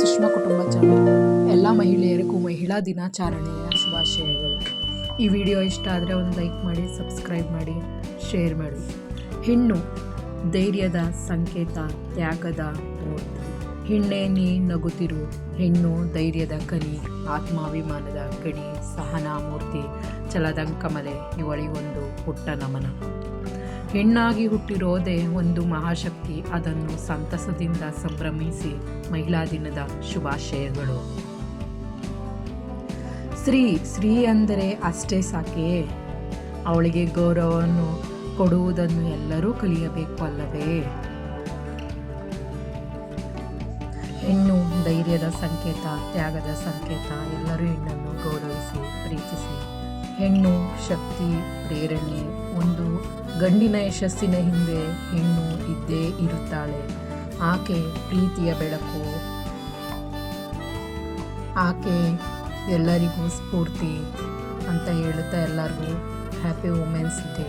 ಸುಷ್ಮಾ ಕುಟುಂಬ ಚಾನಲ್. ಎಲ್ಲ ಮಹಿಳೆಯರಿಗೂ ಮಹಿಳಾ ದಿನಾಚರಣೆಯ ಶುಭಾಶಯಗಳು. ಈ ವಿಡಿಯೋ ಇಷ್ಟ ಆದರೆ ಒಂದು ಲೈಕ್ ಮಾಡಿ, ಸಬ್ಸ್ಕ್ರೈಬ್ ಮಾಡಿ, ಶೇರ್ ಮಾಡಿ. ಹೆಣ್ಣು ಧೈರ್ಯದ ಸಂಕೇತ, ತ್ಯಾಗದ ಮೂರ್ತಿ ಹೆಣ್ಣೆ ನೀ ನಗುತ್ತಿರು ಹೆಣ್ಣು ಧೈರ್ಯದ ಕನಿ, ಆತ್ಮಾಭಿಮಾನದ ಗಣಿ ಸಹನಾ ಮೂರ್ತಿ, ಚಲದಂಕಮಲೆ, ಇವಳಿಗೊಂದು ಪುಟ್ಟ ನಮನ. ಹೆಣ್ಣಾಗಿ ಹುಟ್ಟಿರೋದೇ ಒಂದು ಮಹಾಶಕ್ತಿ. ಅದನ್ನು ಸಂತಸದಿಂದ ಸಂಭ್ರಮಿಸಿ ಮಹಿಳಾ ದಿನದ ಶುಭಾಶಯಗಳು. ಸ್ತ್ರೀ ಸ್ತ್ರೀ ಅಂದರೆ ಅಷ್ಟೇ ಸಾಕೆ. ಅವಳಿಗೆ ಗೌರವವನ್ನು ಕೊಡುವುದನ್ನು ಎಲ್ಲರೂ ಕಲಿಯಬೇಕು ಅಲ್ಲವೇ? ಹೆಣ್ಣು, ಧೈರ್ಯದ ಸಂಕೇತ, ತ್ಯಾಗದ ಸಂಕೇತ, ಎಲ್ಲರೂ ಹೆಣ್ಣನ್ನು ಗೌರವಿಸಿ, ಪ್ರೀತಿಸಿ. ಹೆಣ್ಣು, ಶಕ್ತಿ, ಪ್ರೇರಣೆ, ಒಂದು ಗಂಡಿನ ಯಶಸ್ಸಿನ ಹಿಂದೆ ಹೆಣ್ಣು ಇದ್ದೇ ಇರುತ್ತಾಳೆ. ಆಕೆ ಪ್ರೀತಿಯ ಬೆಳಕು. ಆಕೆ ಎಲ್ಲರಿಗೂ ಸ್ಫೂರ್ತಿ ಅಂತ ಹೇಳುತ್ತಾ ಎಲ್ಲರಿಗೂ ಹ್ಯಾಪಿ ವುಮೆನ್ಸ್ ಡೇ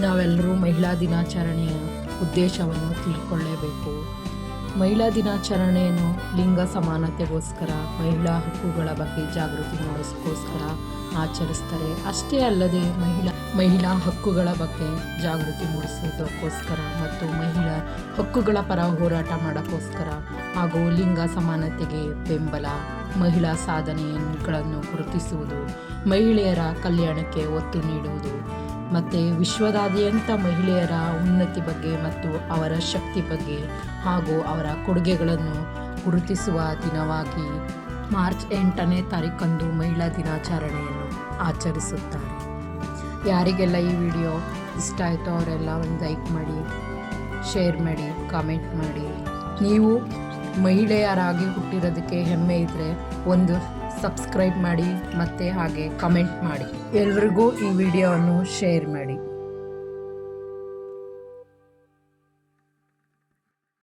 ನಾವೆಲ್ಲರೂ ಮಹಿಳಾ ದಿನಾಚರಣೆಯ ಉದ್ದೇಶವನ್ನು ತಿಳ್ಕೊಳ್ಳೇಬೇಕು. ಮಹಿಳಾ ದಿನಾಚರಣೆಯನ್ನು ಲಿಂಗ ಸಮಾನತೆಗೋಸ್ಕರ, ಮಹಿಳಾ ಹಕ್ಕುಗಳ ಬಗ್ಗೆ ಜಾಗೃತಿ ಮೂಡಿಸೋಸ್ಕರ ಆಚರಿಸ್ತಾರೆ. ಅಷ್ಟೇ ಅಲ್ಲದೆ ಮಹಿಳಾ ಮಹಿಳಾ ಹಕ್ಕುಗಳ ಬಗ್ಗೆ ಜಾಗೃತಿ ಮೂಡಿಸೋದಕ್ಕೋಸ್ಕರ ಮತ್ತು ಮಹಿಳಾ ಹಕ್ಕುಗಳ ಪರ ಹೋರಾಟ ಮಾಡೋಕ್ಕೋಸ್ಕರ ಹಾಗೂ ಲಿಂಗ ಸಮಾನತೆಗೆ ಬೆಂಬಲ, ಮಹಿಳಾ ಸಾಧನೆಗಳನ್ನು ಗುರುತಿಸುವುದು, ಮಹಿಳೆಯರ ಕಲ್ಯಾಣಕ್ಕೆ ಒತ್ತು ನೀಡುವುದು ಮತ್ತು ವಿಶ್ವದಾದ್ಯಂತ ಮಹಿಳೆಯರ ಉನ್ನತಿ ಬಗ್ಗೆ ಮತ್ತು ಅವರ ಶಕ್ತಿ ಬಗ್ಗೆ ಹಾಗೂ ಅವರ ಕೊಡುಗೆಗಳನ್ನು ಗುರುತಿಸುವ ದಿನವಾಗಿ ಮಾರ್ಚ್ ಎಂಟನೇ ತಾರೀಕಂದು ಮಹಿಳಾ ದಿನಾಚರಣೆಯನ್ನು ಆಚರಿಸುತ್ತಾರೆ. ಯಾರಿಗೆಲ್ಲ ಈ ವಿಡಿಯೋ ಇಷ್ಟ ಆಯಿತೋ ಅವರೆಲ್ಲ ಒಂದು ಲೈಕ್ ಮಾಡಿ, ಶೇರ್ ಮಾಡಿ, ಕಾಮೆಂಟ್ ಮಾಡಿ. ನೀವು ಮಹಿಳೆಯರಾಗಿ ಹುಟ್ಟಿರೋದಕ್ಕೆ ಹೆಮ್ಮೆ ಇದ್ದರೆ ಒಂದು ಸಬ್ಸ್ಕ್ರೈಬ್ ಮಾಡಿ ಮತ್ತು ಹಾಗೆ ಕಮೆಂಟ್ ಮಾಡಿ. ಎಲ್ರಿಗೂ ಈ ವಿಡಿಯೋವನ್ನು ಶೇರ್ ಮಾಡಿ.